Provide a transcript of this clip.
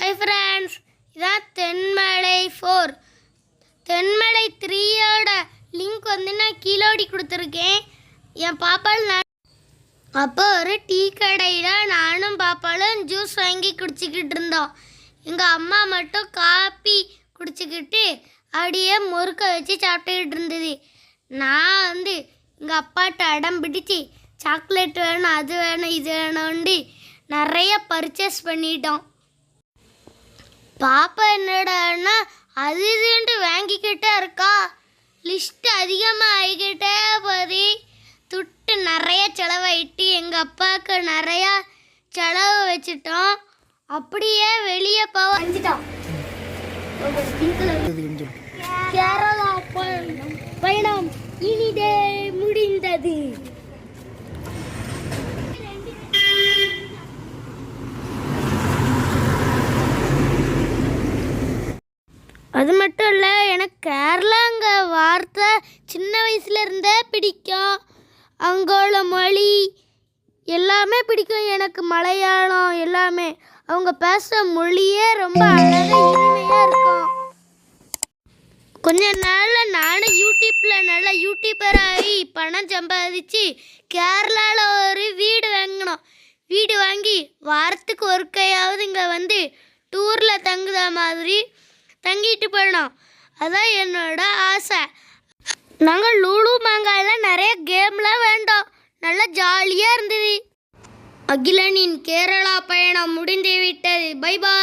Hi friends இதான் Thenmala four Thenmala த்ரீயோட link வந்து நான் கீழோடி கொடுத்துருக்கேன். என் பாப்பால் நான் அப்போ ஒரு டீ கடையில் நானும் பாப்பாலும் ஜூஸ் வாங்கி குடிச்சிக்கிட்டு இருந்தோம். எங்கள் அம்மா மட்டும் காப்பி குடிச்சிக்கிட்டு அப்படியே முறுக்க வச்சு சாப்பிட்டுக்கிட்டு இருந்தது. நான் வந்து எங்கள் அப்பாட்ட அடம் பிடிச்சி சாக்லேட் வேணும் அது வேணும் இது வேணும்ண்டு நிறைய பர்ச்சேஸ் பண்ணிட்டோம். பாப்பா என்னடான்னா அது இதுன்ட்டு வாங்கிக்கிட்டே இருக்கா. லிஸ்ட் அதிகமாக ஆகிக்கிட்டே போகுது. துட்டு நிறைய செலவாயிட்டு எங்கள் அப்பாவுக்கு நிறையா செலவு வச்சிட்டோம். அப்படியே வெளியே போக வந்துட்டோம் கேரளா பயணம் இனிதே முடிந்தது. அது மட்டும் இல்லை எனக்கு கேரளாங்க வார்த்தை சின்ன வயசுல இருந்தே பிடிக்கும். அங்கோல மொழி எல்லாமே பிடிக்கும். எனக்கு மலையாளம் எல்லாமே. அவங்க பேசுகிற மொழியே ரொம்ப அழகாக இனிமையாக இருக்கும். கொஞ்ச நாளில் நானும் யூடியூப்பில் நல்லா யூடியூபர் ஆகி பணம் சம்பாதிச்சு கேரளாவில் ஒரு வீடு வாங்கினோம். வீடு வாங்கி வாரத்துக்கு ஒரு கையாவது இங்கே வந்து டூரில் தங்குத மாதிரி தங்கிட்டு போயிடும் அதான் என்னோட ஆசை. நாங்கள் லூலு மாங்காயில் நிறைய கேம்லாம் வேண்டோம் நல்லா ஜாலியாக இருந்தது. அகிலனின் கேரளா பயணம் முடிந்து விட்டது பை பாய்